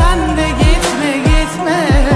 sen de gitme gitme.